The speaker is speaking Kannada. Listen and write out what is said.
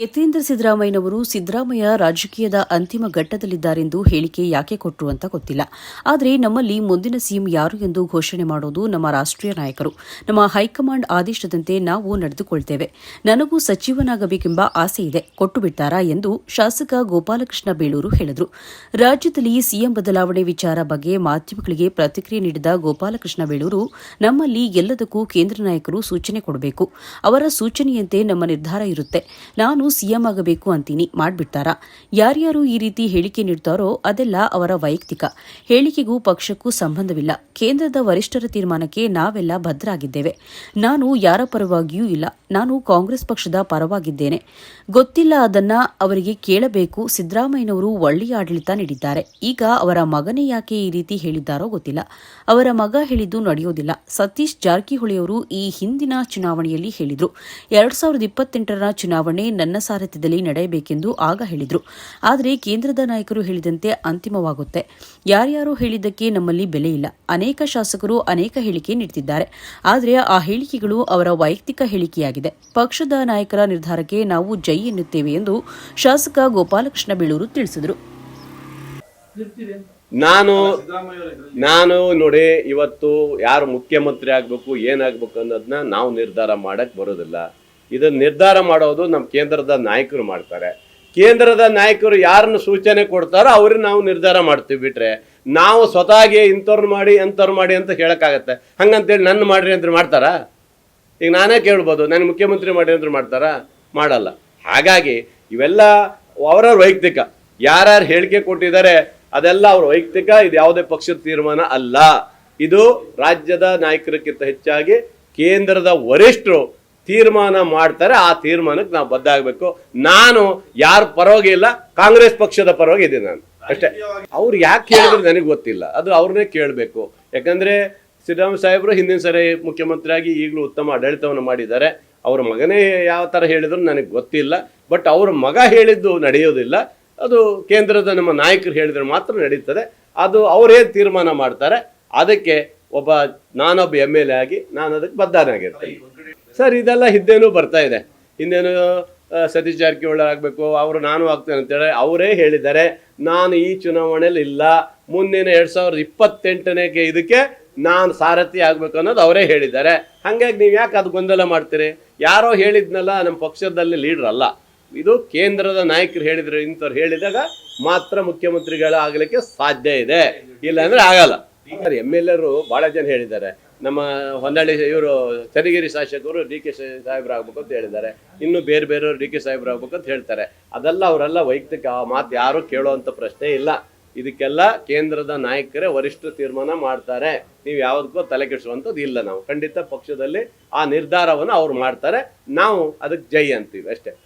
ಯತೀಂದ್ರ ಸಿದ್ದರಾಮಯ್ಯನವರು ಸಿದ್ದರಾಮಯ್ಯ ರಾಜಕೀಯದ ಅಂತಿಮ ಘಟ್ಟದಲ್ಲಿದ್ದಾರೆಂದು ಹೇಳಿಕೆ ಯಾಕೆ ಕೊಟ್ಟರು ಅಂತ ಗೊತ್ತಿಲ್ಲ. ಆದರೆ ನಮ್ಮಲ್ಲಿ ಮುಂದಿನ ಸಿಎಂ ಯಾರು ಎಂದು ಘೋಷಣೆ ಮಾಡೋದು ನಮ್ಮ ರಾಷ್ಟ್ರೀಯ ನಾಯಕರು. ನಮ್ಮ ಹೈಕಮಾಂಡ್ ಆದೇಶದಂತೆ ನಾವು ನಡೆದುಕೊಳ್ತೇವೆ. ನನಗೂ ಸಚಿವನಾಗಬೇಕೆಂಬ ಆಸೆ ಇದೆ. ಕೊಟ್ಟು ಬಿಡ್ತಾರಾ ಎಂದು ಶಾಸಕ ಗೋಪಾಲಕೃಷ್ಣ ಬೇಳೂರು ಹೇಳಿದರು. ರಾಜ್ಯದಲ್ಲಿ ಸಿಎಂ ಬದಲಾವಣೆ ವಿಚಾರ ಬಗ್ಗೆ ಮಾಧ್ಯಮಗಳಿಗೆ ಪ್ರತಿಕ್ರಿಯೆ ನೀಡಿದ ಗೋಪಾಲಕೃಷ್ಣ ಬೇಳೂರು, ನಮ್ಮಲ್ಲಿ ಎಲ್ಲದಕ್ಕೂ ಕೇಂದ್ರ ನಾಯಕರು ಸೂಚನೆ ಕೊಡಬೇಕು. ಅವರ ಸೂಚನೆಯಂತೆ ನಮ್ಮ ನಿರ್ಧಾರ ಇರುತ್ತೆ. ನಾನು ಸಿಎಂ ಆಗಬೇಕು ಅಂತೀನಿ, ಮಾಡ್ಬಿಡ್ತಾರಾ? ಯಾರ್ಯಾರು ಈ ರೀತಿ ಹೇಳಿಕೆ ನೀಡ್ತಾರೋ ಅದೆಲ್ಲ ಅವರ ವೈಯಕ್ತಿಕ. ಹೇಳಿಕೆಗೂ ಪಕ್ಷಕ್ಕೂ ಸಂಬಂಧವಿಲ್ಲ. ಕೇಂದ್ರದ ವರಿಷ್ಠರ ತೀರ್ಮಾನಕ್ಕೆ ನಾವೆಲ್ಲ ಭದ್ರಾಗಿದ್ದೇವೆ. ನಾನು ಯಾರ ಪರವಾಗಿಯೂ ಇಲ್ಲ. ನಾನು ಕಾಂಗ್ರೆಸ್ ಪಕ್ಷದ ಪರವಾಗಿದ್ದೇನೆ. ಗೊತ್ತಿಲ್ಲ ಅದನ್ನ ಅವರಿಗೆ ಕೇಳಬೇಕು. ಸಿದ್ದರಾಮಯ್ಯನವರು ಒಳ್ಳೆಯ ಆಡಳಿತ ನೀಡಿದ್ದಾರೆ. ಈಗ ಅವರ ಮಗನೇ ಯಾಕೆ ಈ ರೀತಿ ಹೇಳಿದ್ದಾರೋ ಗೊತ್ತಿಲ್ಲ. ಅವರ ಮಗ ಹೇಳಿದ್ದು ನಡೆಯೋದಿಲ್ಲ. ಸತೀಶ್ ಜಾರಕಿಹೊಳಿಯವರು ಈ ಹಿಂದಿನ ಚುನಾವಣೆಯಲ್ಲಿ ಹೇಳಿದ್ರು. ಎರಡ್ ಸಾವಿರದ ಇಪ್ಪತ್ತೆಂಟರ ಚುನಾವಣೆ ನನ್ನ ಸಾರಥ್ಯದಲ್ಲಿ ನಡೆಯಬೇಕೆಂದು ಆಗ ಹೇಳಿದ್ರು. ಆದರೆ ಕೇಂದ್ರದ ನಾಯಕರು ಹೇಳಿದಂತೆ ಅಂತಿಮವಾಗುತ್ತೆ. ಯಾರ್ಯಾರು ಹೇಳಿದ್ದಕ್ಕೆ ನಮ್ಮಲ್ಲಿ ಬೆಲೆ ಇಲ್ಲ. ಅನೇಕ ಶಾಸಕರು ಅನೇಕ ಹೇಳಿಕೆ ನೀಡುತ್ತಿದ್ದಾರೆ ಆದರೆ ಆ ಹೇಳಿಕೆಗಳು ಅವರ ವೈಯಕ್ತಿಕ ಹೇಳಿಕೆಯಾಗಿದೆ. ಪಕ್ಷದ ನಾಯಕರ ನಿರ್ಧಾರಕ್ಕೆ ನಾವು ಜೈ ಎನ್ನುತ್ತೇವೆ ಎಂದು ಶಾಸಕ ಗೋಪಾಲಕೃಷ್ಣ ಬೇಳೂರು ತಿಳಿಸಿದರು. ನಾನು ನಾನು ನೋಡಿ ಇವತ್ತು ಯಾರು ಮುಖ್ಯಮಂತ್ರಿ ಆಗಬೇಕು, ಏನಾಗಬೇಕು ಅನ್ನೋದನ್ನ ನಾವು ನಿರ್ಧಾರ ಮಾಡಕ್ಕೆ ಬರೋದಿಲ್ಲ. ಇದನ್ನ ನಿರ್ಧಾರ ಮಾಡೋದು ನಮ್ಮ ಕೇಂದ್ರದ ನಾಯಕರು ಮಾಡ್ತಾರೆ. ಕೇಂದ್ರದ ನಾಯಕರು ಯಾರನ್ನು ಸೂಚನೆ ಕೊಡ್ತಾರೋ ಅವ್ರಿಗೆ ನಾವು ನಿರ್ಧಾರ ಮಾಡ್ತೀವಿ ಬಿಟ್ರೆ ನಾವು ಸ್ವತಃಗೆ ಇಂಥವ್ರು ಮಾಡಿ ಅಂಥವ್ರು ಮಾಡಿ ಅಂತ ಹೇಳೋಕ್ಕಾಗತ್ತೆ. ಹಂಗಂತೇಳಿ ನನ್ನ ಮಾಡ್ರಿ ಅಂದ್ರೆ ಮಾಡ್ತಾರಾ? ಈಗ ನಾನೇ ಕೇಳ್ಬೋದು, ನಾನು ಮುಖ್ಯಮಂತ್ರಿ ಮಾಡಿ ಅಂದ್ರೆ ಮಾಡ್ತಾರಾ? ಮಾಡಲ್ಲ. ಹಾಗಾಗಿ ಇವೆಲ್ಲ ಅವರ ವೈಯಕ್ತಿಕ. ಯಾರ್ಯಾರು ಹೇಳಿಕೆ ಕೊಟ್ಟಿದ್ದಾರೆ ಅದೆಲ್ಲ ಅವ್ರ ವೈಯಕ್ತಿಕ, ಇದು ಯಾವುದೇ ಪಕ್ಷದ ತೀರ್ಮಾನ ಅಲ್ಲ. ಇದು ರಾಜ್ಯದ ನಾಯಕರಿಗಿಂತ ಹೆಚ್ಚಾಗಿ ಕೇಂದ್ರದ ವರಿಷ್ಠರು ತೀರ್ಮಾನ ಮಾಡ್ತಾರೆ, ಆ ತೀರ್ಮಾನಕ್ಕೆ ನಾವು ಬದ್ಧ ಆಗ್ಬೇಕು ನಾನು ಯಾರ ಪರವಾಗಿ ಇಲ್ಲ, ಕಾಂಗ್ರೆಸ್ ಪಕ್ಷದ ಪರವಾಗಿ ಇದ್ದೀನಿ ನಾನು. ಅಷ್ಟೇ. ಅವ್ರು ಯಾಕೆ ಹೇಳಿದ್ರು ನನಗೆ ಗೊತ್ತಿಲ್ಲ. ಅದು ಅವ್ರನ್ನೇ ಕೇಳಬೇಕು. ಯಾಕಂದ್ರೆ ಸಿದ್ದರಾಮಯ್ಯ ಸಾಹೇಬರು ಹಿಂದಿನ ಸರಿ ಮುಖ್ಯಮಂತ್ರಿಯಾಗಿ ಈಗಲೂ ಉತ್ತಮ ಆಡಳಿತವನ್ನು ಮಾಡಿದ್ದಾರೆ. ಅವ್ರ ಮಗನೇ ಯಾವ ಥರ ಹೇಳಿದ್ರು ನನಗೆ ಗೊತ್ತಿಲ್ಲ. ಬಟ್ ಅವ್ರ ಮಗ ಹೇಳಿದ್ದು ನಡೆಯೋದಿಲ್ಲ. ಅದು ಕೇಂದ್ರದ ನಮ್ಮ ನಾಯಕರು ಹೇಳಿದ್ರೆ ಮಾತ್ರ ನಡೀತದೆ. ಅದು ಅವರೇನು ತೀರ್ಮಾನ ಮಾಡ್ತಾರೆ, ಅದಕ್ಕೆ ಒಬ್ಬ ನಾನೊಬ್ಬ ಎಂ ಎಲ್ ಎ ಆಗಿ ನಾನು ಅದಕ್ಕೆ ಬದ್ಧನಾಗಿರ್ತೇನೆ. ಸರ್, ಇದೆಲ್ಲ ಹಿಂದೇನೂ ಬರ್ತಾ ಇದೆ. ಇನ್ನೇನು ಸತೀಶ್ ಜಾರಕಿಹೊಳಿ ಆಗಬೇಕು, ಅವರು ನಾನು ಆಗ್ತೇನೆ ಅಂತೇಳಿ ಅವರೇ ಹೇಳಿದ್ದಾರೆ. ನಾನು ಈ ಚುನಾವಣೆಯಲ್ಲಿ ಇಲ್ಲ. ಮುಂದಿನ ಎರಡು ಸಾವಿರದ ಇಪ್ಪತ್ತೆಂಟನೇಗೆ ಇದಕ್ಕೆ ನಾನು ಸಾರಥಿ ಆಗಬೇಕು ಅನ್ನೋದು ಅವರೇ ಹೇಳಿದ್ದಾರೆ. ಹಾಗಾಗಿ ನೀವು ಯಾಕೆ ಅದು ಗೊಂದಲ ಮಾಡ್ತೀರಿ? ಯಾರೋ ಹೇಳಿದ್ನಲ್ಲ, ನಮ್ಮ ಪಕ್ಷದಲ್ಲಿ ಲೀಡರ್ ಅಲ್ಲ. ಇದು ಕೇಂದ್ರದ ನಾಯಕರು ಹೇಳಿದ್ರು, ಇಂಥವ್ರು ಹೇಳಿದಾಗ ಮಾತ್ರ ಮುಖ್ಯಮಂತ್ರಿಗಳ ಆಗಲಿಕ್ಕೆ ಸಾಧ್ಯ ಇದೆ. ಇಲ್ಲ ಅಂದ್ರೆ ಆಗಲ್ಲ ಎಂ ಎಲ್ ಎರು ಬಹಳ ಜನ ಹೇಳಿದ್ದಾರೆ. ನಮ್ಮ ಹೊನ್ನಾಳಿ ಇವರು ಚನ್ನಗಿರಿ ಶಾಸಕರು ಡಿ ಕೆ ಸಾಹೇಬ್ರು ಆಗ್ಬೇಕು ಅಂತ ಹೇಳಿದ್ದಾರೆ. ಇನ್ನು ಬೇರೆ ಬೇರೆಯವರು ಡಿ ಕೆ ಸಾಹೇಬ್ರು ಆಗ್ಬೇಕು ಅಂತ ಹೇಳ್ತಾರೆ. ಅದೆಲ್ಲ ಅವರೆಲ್ಲ ವೈಯಕ್ತಿಕ ಆ ಮಾತು ಯಾರು ಕೇಳುವಂಥ ಪ್ರಶ್ನೆ ಇಲ್ಲ. ಇದಕ್ಕೆಲ್ಲ ಕೇಂದ್ರದ ನಾಯಕರೇ ವರಿಷ್ಠ ತೀರ್ಮಾನ ಮಾಡ್ತಾರೆ. ನೀವು ಯಾವುದಕ್ಕೂ ತಲೆ ಕೆಡಿಸುವಂಥದ್ದು ಇಲ್ಲ ನಾವು. ಖಂಡಿತ ಪಕ್ಷದಲ್ಲಿ ಆ ನಿರ್ಧಾರವನ್ನು ಅವ್ರು ಮಾಡ್ತಾರೆ. ನಾವು ಅದಕ್ಕೆ ಜೈ ಅಂತೀವಿ ಅಷ್ಟೇ.